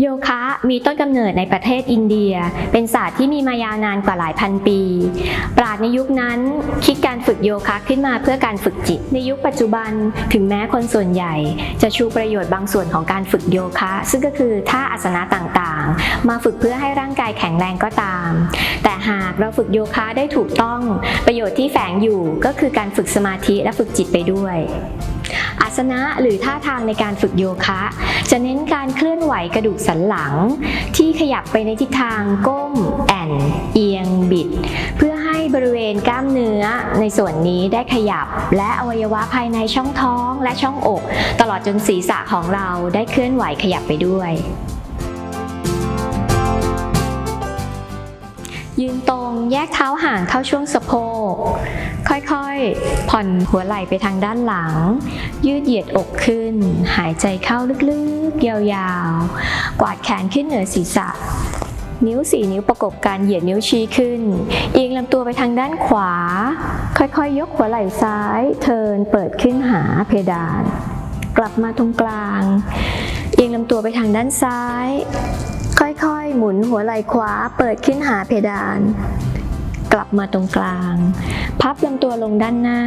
โยคะมีต้นกำเนิดในประเทศอินเดีย เป็นศาสตร์ที่มีมายาวนานกว่าหลายพันปี ปราชญ์ในยุคนั้นคิดการฝึกโยคะขึ้นมาเพื่อการฝึกจิต ในยุคปัจจุบันถึงแม้คนส่วนใหญ่ จะชูประโยชน์บางส่วนของการฝึกโยคะ ซึ่งก็คือท่าอาสนะต่างๆ มาฝึกเพื่อให้ร่างกายแข็งแรงก็ตาม แต่หากเราฝึกโยคะได้ถูกต้อง ประโยชน์ที่แฝงอยู่ก็คือการฝึกสมาธิและฝึกจิตไปด้วย สนะหรือท่าทางในการฝึกโยคะ จะเน้นการเคลื่อนไหวกระดูกสันหลัง ที่ขยับไปในทิศทางก้ม แอนเอียงบิด เพื่อให้บริเวณกล้ามเนื้อในส่วนนี้ได้ขยับ และอวัยวะภายในช่องท้องและช่องอก ตลอดจนศีรษะของเราได้เคลื่อนไหวขยับไปด้วย ยืนตรงแยกเท้าห่างเข้าช่วงสะโพก ค่อยๆ ผ่อนหัวไหล่ไปทางด้านหลัง ยืดเหยียดอกขึ้น หายใจเข้าลึกๆ ยาวๆ กวาดแขนขึ้นเหนือศีรษะ นิ้วสี่นิ้วประกบกันเหยียดนิ้วชี้ขึ้น เอียงลำตัวไปทางด้านขวา ค่อยๆ ยกหัวไหล่ซ้าย เทิร์นเปิดขึ้นหาเพดาน กลับมาตรงกลาง เอียงลำตัวไปทางด้านซ้าย ค่อยๆ หมุนหัวไหล่ขวาเปิดขึ้นหาเพดาน กลับมาตรงกลาง พับลำตัวลงด้านหน้า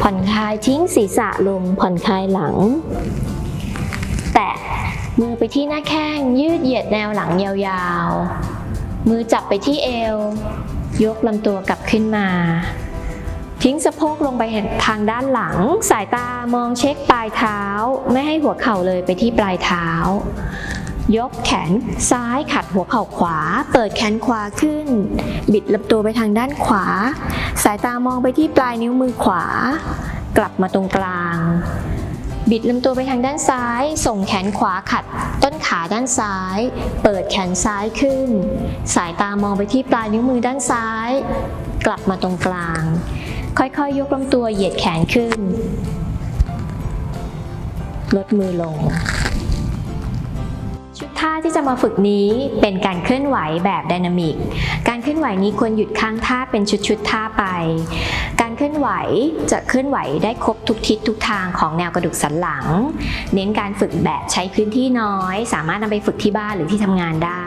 ผ่อนคลายทิ้งศีรษะลงผ่อนคลายหลัง แตะมือไปที่หน้าแข้งยืดเหยียดแนวหลังยาวๆ มือจับไปที่เอว ยกลำตัวกลับขึ้นมาทิ้งสะโพกลงไปทางด้านหลัง สายตามองเช็คปลายเท้า ไม่ให้หัวเข่าเลยไปที่ปลายเท้า ยกแขนซ้ายขัดหัวเข่าขวา เปิดแขนขวาขึ้น บิดลำตัวไปทางด้านขวา สายตามองไปที่ปลายนิ้วมือขวา กลับมาตรงกลาง บิดลำตัวไปทางด้านซ้าย ส่งแขนขวาขัด ต้นขาด้านซ้าย เปิดแขนซ้ายขึ้น สายตามองไปที่ปลายนิ้วมือด้านซ้าย กลับมาตรงกลาง ค่อยๆ ยกลำตัวเหยียดแขนขึ้น ลดมือลง ท่าที่จะมาฝึกนี้เป็นการเคลื่อนไหวแบบดินามิก การเคลื่อนไหวนี้ควรหยุดค้างท่าเป็นชุดๆท่าไป การเคลื่อนไหวจะเคลื่อนไหวได้ครบทุกทิศทุกทางของแนวกระดูกสันหลัง เน้นการฝึกแบบใช้พื้นที่น้อย สามารถนำไปฝึกที่บ้านหรือที่ทำงานได้